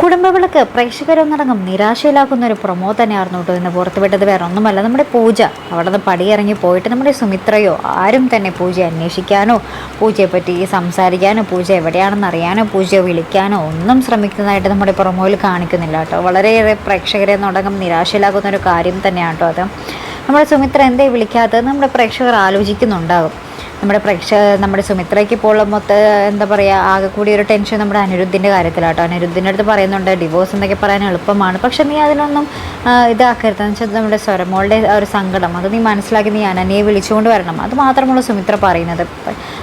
കുടുംബവിളക്ക് പ്രേക്ഷകരൊന്നടങ്കം നിരാശയിലാക്കുന്ന ഒരു പ്രൊമോ തന്നെയായിരുന്നു കേട്ടോ ഇന്ന് പുറത്തുവിട്ടത്. വേറെ ഒന്നുമല്ല നമ്മുടെ പൂജ. അവിടെ നിന്ന് പടിയിറങ്ങി പോയിട്ട് നമ്മുടെ സുമിത്രയോ ആരും തന്നെ പൂജയെ അന്വേഷിക്കാനോ പൂജയെ പറ്റി സംസാരിക്കാനോ പൂജ എവിടെയാണെന്ന് അറിയാനോ പൂജയെ വിളിക്കാനോ ഒന്നും ശ്രമിക്കുന്നതായിട്ട് നമ്മുടെ പ്രൊമോയിൽ കാണിക്കുന്നില്ല കേട്ടോ. വളരെയേറെ പ്രേക്ഷകരെ ഒന്നടങ്കം നിരാശയിലാക്കുന്ന ഒരു കാര്യം തന്നെയാണ് കേട്ടോ അത്. നമ്മുടെ സുമിത്ര എന്തേ വിളിക്കാത്തത് നമ്മുടെ പ്രേക്ഷകർ ആലോചിക്കുന്നുണ്ടാകും. നമ്മുടെ പ്രേക്ഷക നമ്മുടെ സുമിത്രയ്ക്ക് ഇപ്പോൾ മൊത്ത എന്താ പറയുക ആകെ കൂടി ഒരു ടെൻഷൻ നമ്മുടെ അനിരുദ്ധിന്റെ കാര്യത്തിലാട്ടോ. അനിരുദ്ധിന്റെ അടുത്ത് പറയുന്നുണ്ട് ഡിവോഴ്സ് എന്നൊക്കെ പറയാൻ എളുപ്പമാണ്. പക്ഷെ നീ അതിനൊന്നും ആ, ഇതാക്കരുത് എന്ന് വെച്ചാൽ നമ്മുടെ സ്വരമോളുടെ ഒരു സങ്കടം. അത് നീ മനസ്സിലാക്കി നീ അനന്യയെ വിളിച്ചുകൊണ്ട് വരണം. അത് മാത്രമുള്ള സുമിത്ര പറയുന്നത്.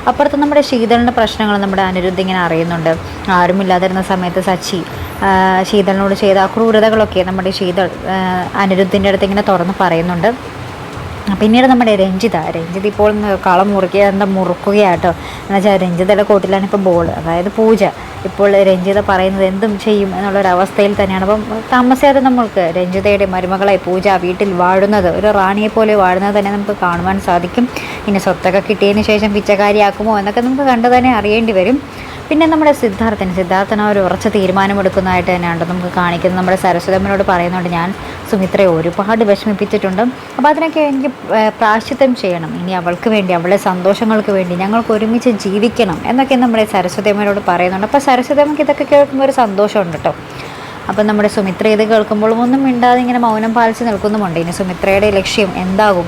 അപ്പുറത്ത് നമ്മുടെ ശീതളിന്റെ പ്രശ്നങ്ങൾ നമ്മുടെ അനിരുദ്ധ് ഇങ്ങനെ അറിയുന്നുണ്ട്. ആരുമില്ലാതിരുന്ന സമയത്ത് സച്ചി ശീതളിനോട് ചെയ്ത ക്രൂരതകളൊക്കെ നമ്മുടെ ശീതൾ അനിരുദ്ധിന്റെ അടുത്ത് ഇങ്ങനെ തുറന്ന് പറയുന്നുണ്ട്. പിന്നീട് നമ്മുടെ രഞ്ജിത രഞ്ജിത ഇപ്പോൾ കളം മുറുക്കുക എന്താ മുറുക്കുകയാട്ടോ. എന്ന് വെച്ചാൽ രഞ്ജിതയുടെ കോട്ടിലാണ് ഇപ്പോൾ ബോൾ അതായത് പൂജ. ഇപ്പോൾ രഞ്ജിത പറയുന്നത് എന്തും ചെയ്യും എന്നുള്ളൊരവസ്ഥയിൽ തന്നെയാണ്. അപ്പം താമസിയാതെ നമ്മൾക്ക് രഞ്ജിതയുടെ മരുമകളെ പൂജ വീട്ടിൽ വാഴുന്നത് ഒരു റാണിയെ പോലെ വാഴുന്നത് തന്നെ നമുക്ക് കാണുവാൻ സാധിക്കും. ഇനി സ്വത്തൊക്കെ കിട്ടിയതിന് ശേഷം പിച്ചക്കാരിയാക്കുമോ എന്നൊക്കെ നമുക്ക് കണ്ടു തന്നെ അറിയേണ്ടി വരും. പിന്നെ നമ്മുടെ സിദ്ധാർത്ഥൻ സിദ്ധാർത്ഥൻ ഒരു ഉറച്ച തീരുമാനമെടുക്കുന്നതായിട്ട് തന്നെയാണ് നമുക്ക് കാണിക്കുന്നത്. നമ്മുടെ സരസ്വതമ്മനോട് പറയുന്നുണ്ട് ഞാൻ സുമിത്രയെ ഒരുപാട് വിഷമിപ്പിച്ചിട്ടുണ്ട്. അപ്പോൾ അതിനൊക്കെ എനിക്ക് പ്രാശ്ചിത്തം ചെയ്യണം. ഇനി അവൾക്ക് വേണ്ടി അവളുടെ സന്തോഷങ്ങൾക്ക് വേണ്ടി ഞങ്ങൾക്ക് ഒരുമിച്ച് ജീവിക്കണം എന്നൊക്കെ നമ്മുടെ സരസ്വതമ്മനോട് പറയുന്നുണ്ട്. അപ്പോൾ സരസ്വതമ്മക്ക് ഇതൊക്കെ കേൾക്കുമ്പോൾ ഒരു സന്തോഷമുണ്ട് കേട്ടോ. അപ്പം നമ്മുടെ സുമിത്ര ഇത് കേൾക്കുമ്പോഴും ഒന്നും മിണ്ടാതെ ഇങ്ങനെ മൗനം പാലിച്ച് നിൽക്കുന്നുമുണ്ട്. ഇനി സുമിത്രയുടെ ലക്ഷ്യം എന്താകും?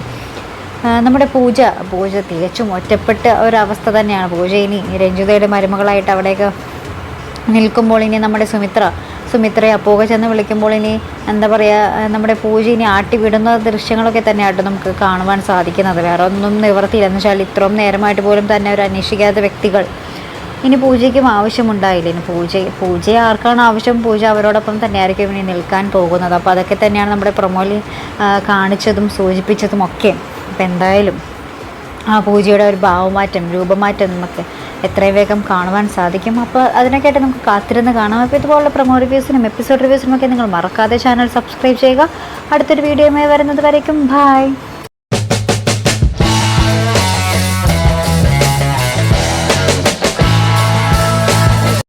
നമ്മുടെ പൂജ. പൂജ തികച്ചും ഒറ്റപ്പെട്ട ഒരവസ്ഥ തന്നെയാണ് പൂജ. ഇനി രഞ്ജിതയുടെ മരുമകളായിട്ട് അവിടെയൊക്കെ നിൽക്കുമ്പോൾ ഇനി നമ്മുടെ സുമിത്ര സുമിത്രയെ അപ്പോക ചെന്ന് വിളിക്കുമ്പോൾ ഇനി എന്താ പറയുക നമ്മുടെ പൂജ ഇനി ആട്ടി വിടുന്ന ദൃശ്യങ്ങളൊക്കെ തന്നെയായിട്ട് നമുക്ക് കാണുവാൻ സാധിക്കുന്നത്. വേറെ ഒന്നും നിവർത്തിയില്ല. എന്ന് വെച്ചാൽ ഇത്രയും നേരമായിട്ട് പോലും തന്നെ ഒരു അന്വേഷിക്കാത്ത വ്യക്തികൾ ഇനി പൂജയ്ക്കും ആവശ്യമുണ്ടായില്ല. ഇനി പൂജ പൂജ ആർക്കാണ് ആവശ്യം? പൂജ അവരോടൊപ്പം തന്നെയായിരിക്കും ഇനി നിൽക്കാൻ പോകുന്നത്. അപ്പോൾ അതൊക്കെ തന്നെയാണ് നമ്മുടെ പ്രൊമോയിൽ കാണിച്ചതും സൂചിപ്പിച്ചതും ഒക്കെ അപ്പോൾ എന്തായാലും ആ പൂജയുടെ ഒരു ഭാവമാറ്റം രൂപമാറ്റം നമുക്ക് എത്രയും വേഗം കാണുവാൻ സാധിക്കും. അപ്പോൾ അതിനൊക്കെയായിട്ട് നമുക്ക് കാത്തിരുന്ന് കാണാം. അപ്പോൾ ഇതുപോലുള്ള പ്രൊമോ റിവ്യൂസിനും എപ്പിസോഡ് റിവ്യൂസിനും ഒക്കെ നിങ്ങൾ മറക്കാതെ ചാനൽ സബ്സ്ക്രൈബ് ചെയ്യുക. അടുത്തൊരു വീഡിയോയുമായി വരുന്നത് വരയ്ക്കും. ബായ്